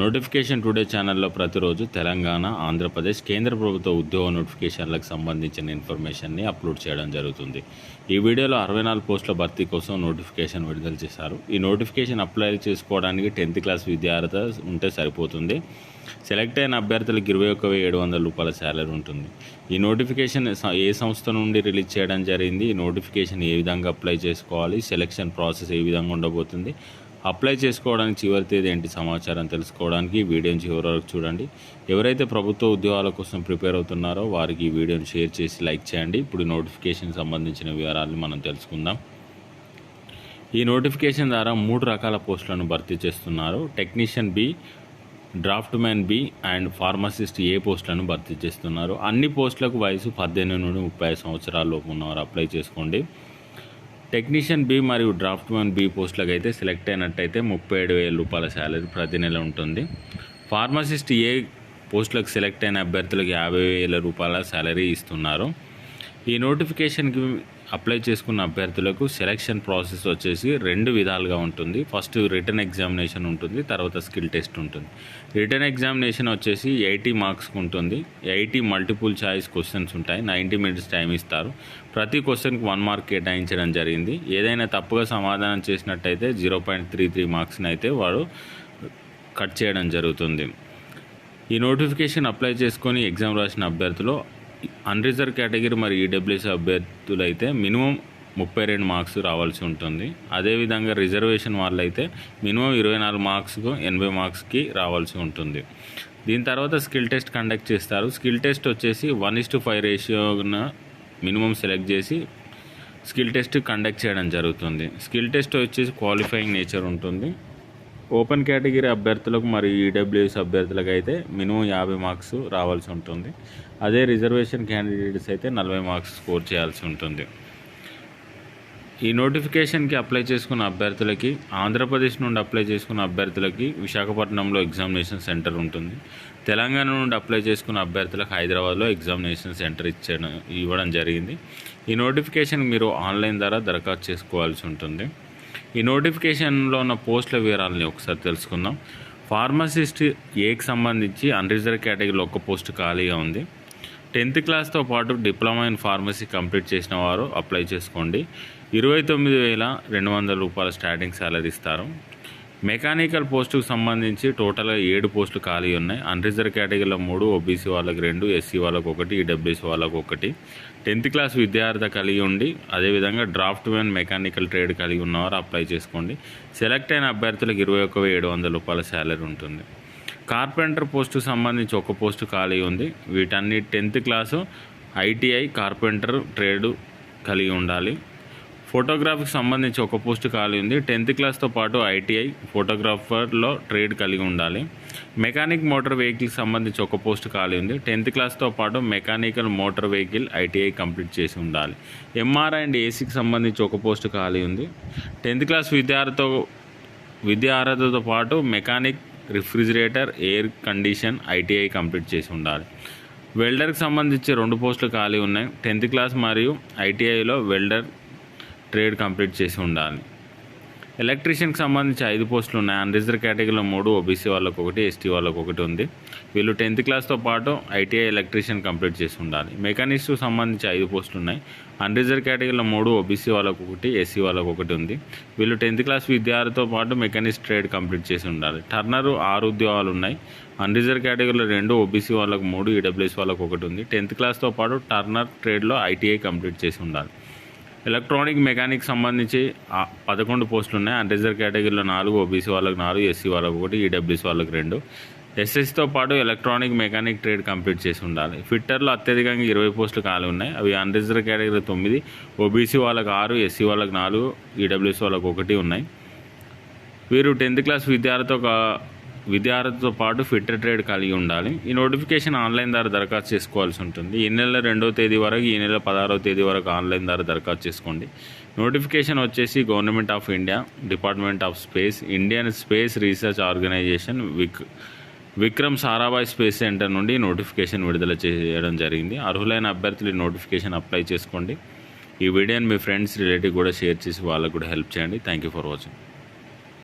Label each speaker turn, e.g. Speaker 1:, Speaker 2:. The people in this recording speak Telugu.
Speaker 1: నోటిఫికేషన్ టుడే ఛానల్లో ప్రతిరోజు తెలంగాణ ఆంధ్రప్రదేశ్ కేంద్ర ప్రభుత్వ ఉద్యోగ నోటిఫికేషన్లకు సంబంధించిన ఇన్ఫర్మేషన్ని అప్లోడ్ చేయడం జరుగుతుంది. ఈ వీడియోలో అరవై నాలుగు పోస్టుల భర్తీ కోసం నోటిఫికేషన్ విడుదల చేశారు. ఈ నోటిఫికేషన్ అప్లై చేసుకోవడానికి టెన్త్ క్లాస్ విద్యార్థి ఉంటే సరిపోతుంది. సెలెక్ట్ అయిన అభ్యర్థులకు ఇరవై ఒక్క వెయ్యి ఏడు వందల రూపాయల శాలరీ ఉంటుంది. ఈ నోటిఫికేషన్ ఏ సంస్థ నుండి రిలీజ్ చేయడం జరిగింది? ఈ నోటిఫికేషన్ ఏ విధంగా అప్లై చేసుకోవాలి? సెలెక్షన్ ప్రాసెస్ ఏ విధంగా ఉండబోతుంది? అప్లై చేసుకోవడానికి చివరి తేదీ ఏంటి సమాచారం తెలుసుకోవడానికి ఈ వీడియోని చివరి వరకు చూడండి. ఎవరైతే ప్రభుత్వ ఉద్యోగాల కోసం ప్రిపేర్ అవుతున్నారో వారికి ఈ వీడియోని షేర్ చేసి లైక్ చేయండి. ఇప్పుడు నోటిఫికేషన్ సంబంధించిన వివరాలను మనం తెలుసుకుందాం. ఈ నోటిఫికేషన్ ద్వారా మూడు రకాల పోస్టులను భర్తీ చేస్తున్నారు. Technician B draftsman B and pharmacist A పోస్టులను భర్తీ చేస్తున్నారు. అన్ని పోస్టులకు వయసు పద్దెనిమిది నుండి ముప్పై ఐదు సంవత్సరాల లోపు ఉన్నవారు అప్లై చేసుకోండి. టెక్నీషియన్ బి మరియు డ్రాఫ్ట్మెన్ బి పోస్టులకు అయితే సెలెక్ట్ అయినట్టయితే ముప్పై ఏడు వేల రూపాయల శాలరీ ప్రతి నెల ఉంటుంది. ఫార్మసిస్ట్ ఏ పోస్టులకు సెలెక్ట్ అయిన అభ్యర్థులకు యాభై వేల రూపాయల శాలరీ ఇస్తున్నారు. ఈ నోటిఫికేషన్కి అప్లై చేసుకున్న అభ్యర్థులకు సెలెక్షన్ ప్రాసెస్ వచ్చేసి రెండు విధాలుగా ఉంటుంది. ఫస్ట్ రిటర్న్ ఎగ్జామినేషన్ ఉంటుంది తర్వాత స్కిల్ టెస్ట్ ఉంటుంది. రిటర్న్ ఎగ్జామినేషన్ వచ్చేసి ఎయిటీ మార్క్స్కి ఉంటుంది. ఎయిటీ మల్టిపుల్ చాయిస్ క్వశ్చన్స్ ఉంటాయి. నైంటీ మినిట్స్ టైం ఇస్తారు. ప్రతి క్వశ్చన్కి వన్ మార్క్ కేటాయించడం జరిగింది. ఏదైనా తప్పుగా సమాధానం చేసినట్టయితే జీరో పాయింట్ త్రీ త్రీ మార్క్స్ని అయితే వాడు కట్ చేయడం జరుగుతుంది. ఈ నోటిఫికేషన్ అప్లై చేసుకొని ఎగ్జామ్ రాసిన అభ్యర్థులు అన్రిజర్వ్ కేటగిరీ మరియు ఈడబ్ల్యూసీ అభ్యర్థులు అయితే మినిమం ముప్పై రెండు మార్క్స్ రావాల్సి ఉంటుంది. అదేవిధంగా రిజర్వేషన్ వాళ్ళైతే మినిమం ఇరవై నాలుగు మార్క్స్కు ఎనభై మార్క్స్కి రావాల్సి ఉంటుంది. దీని తర్వాత స్కిల్ టెస్ట్ కండక్ట్ చేస్తారు. స్కిల్ టెస్ట్ వచ్చేసి వన్ ఇస్ టు ఫైవ్ రేషియోన మినిమం సెలెక్ట్ చేసి స్కిల్ టెస్ట్ కండక్ట్ చేయడం జరుగుతుంది. స్కిల్ టెస్ట్ వచ్చేసి క్వాలిఫైయింగ్ నేచర్ ఉంటుంది. ఓపెన్ కేటగిరీ అభ్యర్థులకు మరియు ఈడబ్ల్యూఎస్ అభ్యర్థులకు అయితే మినిమం యాభై మార్క్స్ రావాల్సి ఉంటుంది. అదే రిజర్వేషన్ క్యాండిడేట్స్ అయితే నలభై మార్క్స్ స్కోర్ చేయాల్సి ఉంటుంది. ఈ నోటిఫికేషన్కి అప్లై చేసుకున్న అభ్యర్థులకి ఆంధ్రప్రదేశ్ నుండి అప్లై చేసుకున్న అభ్యర్థులకి విశాఖపట్నంలో ఎగ్జామినేషన్ సెంటర్ ఉంటుంది. తెలంగాణ నుండి అప్లై చేసుకున్న అభ్యర్థులకు హైదరాబాద్లో ఎగ్జామినేషన్ సెంటర్ ఇచ్చడం ఇవ్వడం జరిగింది. ఈ నోటిఫికేషన్ మీరు ఆన్లైన్ ద్వారా దరఖాస్తు చేసుకోవాల్సి ఉంటుంది. ఈ నోటిఫికేషన్లో ఉన్న పోస్టుల వివరాలని ఒకసారి తెలుసుకుందాం. ఫార్మసిస్ట్ ఏకి సంబంధించి అన్రిజర్వ్ కేటగిరీలో ఒక పోస్ట్ ఖాళీగా ఉంది. టెన్త్ క్లాస్తో పాటు డిప్లొమా ఇన్ ఫార్మసీ కంప్లీట్ చేసిన వారు అప్లై చేసుకోండి. ఇరవై తొమ్మిది వేల రెండు వందల రూపాయల స్టార్టింగ్ సాలరీ ఇస్తారు. మెకానికల్ పోస్టుకు సంబంధించి టోటల్గా ఏడు పోస్టులు ఖాళీ ఉన్నాయి. అన్రిజర్వ్ కేటగిరీలో మూడు ఓబీసీ వాళ్ళకి రెండు ఎస్సీ వాళ్ళకి ఒకటి ఈడబ్ల్యూసీ వాళ్ళకి ఒకటి. టెన్త్ క్లాస్ విద్యార్థి కలిగి ఉండి అదేవిధంగా డ్రాఫ్ట్ మ్యాన్ మెకానికల్ ట్రేడ్ కలిగి ఉన్నవారు అప్లై చేసుకోండి. సెలెక్ట్ అయిన అభ్యర్థులకు ఇరవై ఒక్క ఏడు వందల రూపాయల శాలరీ ఉంటుంది. కార్పెంటర్ పోస్టుకు సంబంధించి ఒక పోస్టు ఖాళీ ఉంది. వీటన్ని tenth class ITI carpenter trade కలిగి ఉండాలి. ఫోటోగ్రఫీకి సంబంధించి ఒక పోస్ట్ ఖాళీ ఉంది. టెన్త్ క్లాస్తో పాటు ఐటీఐ ఫోటోగ్రాఫర్లో ట్రేడ్ కలిగి ఉండాలి. మెకానిక్ మోటార్ వెహికల్కి సంబంధించి ఒక పోస్ట్ ఖాళీ ఉంది. టెన్త్ క్లాస్తో పాటు mechanical motor vehicle ITI complete చేసి ఉండాలి. ఎంఆర్ అండ్ ఏసీకి సంబంధించి ఒక పోస్ట్ ఖాళీ ఉంది. టెన్త్ క్లాస్ విద్యార్థితో విద్యా అర్హతతో పాటు mechanic refrigerator air condition ITI complete చేసి ఉండాలి. వెల్డర్కి సంబంధించి రెండు పోస్టులు ఖాళీ ఉన్నాయి. టెన్త్ క్లాస్ మరియు ఐటీఐలో వెల్డర్ ట్రేడ్ కంప్లీట్ చేసి ఉండాలి. ఎలక్ట్రీషియన్కి సంబంధించి ఐదు పోస్టులు ఉన్నాయి. అన్రిజర్వ్ కేటగిరీలో మూడు ఓబీసీ వాళ్ళకు ఒకటి ఎస్టీ వాళ్ళకు ఒకటి ఉంది. వీళ్ళు టెన్త్ క్లాస్తో పాటు ఐటీఐ ఎలక్ట్రీషియన్ కంప్లీట్ చేసి ఉండాలి. మెకానిస్ట్ సంబంధించి ఐదు పోస్టులు ఉన్నాయి. అన్రిజర్వ్ కేటగిరీలో మూడు ఓబీసీ వాళ్ళకు ఒకటి ఎస్సీ వాళ్ళకు ఒకటి ఉంది. వీళ్ళు టెన్త్ క్లాస్ విద్యార్థితో పాటు మెకానిక్స్ ట్రేడ్ కంప్లీట్ చేసి ఉండాలి. టర్నర్ ఆరు ఉద్యోగాలు ఉన్నాయి. అన్రిజర్వ్ కేటగిరీలో రెండు ఓబీసీ వాళ్ళకు మూడు ఈడబ్ల్యూఎస్ వాళ్ళకు ఒకటి ఉంది. టెన్త్ క్లాస్తో పాటు టర్నర్ ట్రేడ్లో ఐటీఐ కంప్లీట్ చేసి ఉండాలి. ఎలక్ట్రానిక్ మెకానిక్ సంబంధించి పదకొండు పోస్టులు ఉన్నాయి అన్రిజర్వ్ కేటగిరీలో నాలుగు ఓబీసీ వాళ్ళకి నాలుగు ఎస్సీ వాళ్ళకి ఒకటి ఈడబ్ల్యూసీ వాళ్ళకి రెండు. ఎస్ఎస్తో పాటు ఎలక్ట్రానిక్ మెకానిక్ ట్రేడ్ కంప్లీట్ చేసి ఉండాలి. ఫిట్టర్లో అత్యధికంగా ఇరవై పోస్టులు ఖాళీ ఉన్నాయి. అవి అన్రిజర్వ్ కేటగిరీ తొమ్మిది ఓబీసీ వాళ్ళకి ఆరు ఎస్సీ వాళ్ళకి నాలుగు ఈడబ్ల్యూసీ వాళ్ళకి ఒకటి ఉన్నాయి. వీరు టెన్త్ క్లాస్ విద్యార్థితో విద్యార్థితో పాటు ఫిట్ ట్రేడ్ కలిగి ఉండాలి. ఈ నోటిఫికేషన్ ఆన్లైన్ ద్వారా దరఖాస్తు చేసుకోవాల్సి ఉంటుంది. ఈ నెల రెండవ తేదీ వరకు ఈ నెల పదహారవ తేదీ వరకు ఆన్లైన్ ద్వారా దరఖాస్తు చేసుకోండి. నోటిఫికేషన్ వచ్చేసి government of India department of space Indian space research organisation Vik Vikram Sarabhai space centre నుండి నోటిఫికేషన్ విడుదల చేయడం జరిగింది. అర్హులైన అభ్యర్థులు ఈ నోటిఫికేషన్ అప్లై చేసుకోండి. ఈ వీడియోని మీ ఫ్రెండ్స్ రిలేటివ్ కూడా షేర్ చేసి వాళ్ళకు కూడా హెల్ప్ చేయండి. Thank you for watching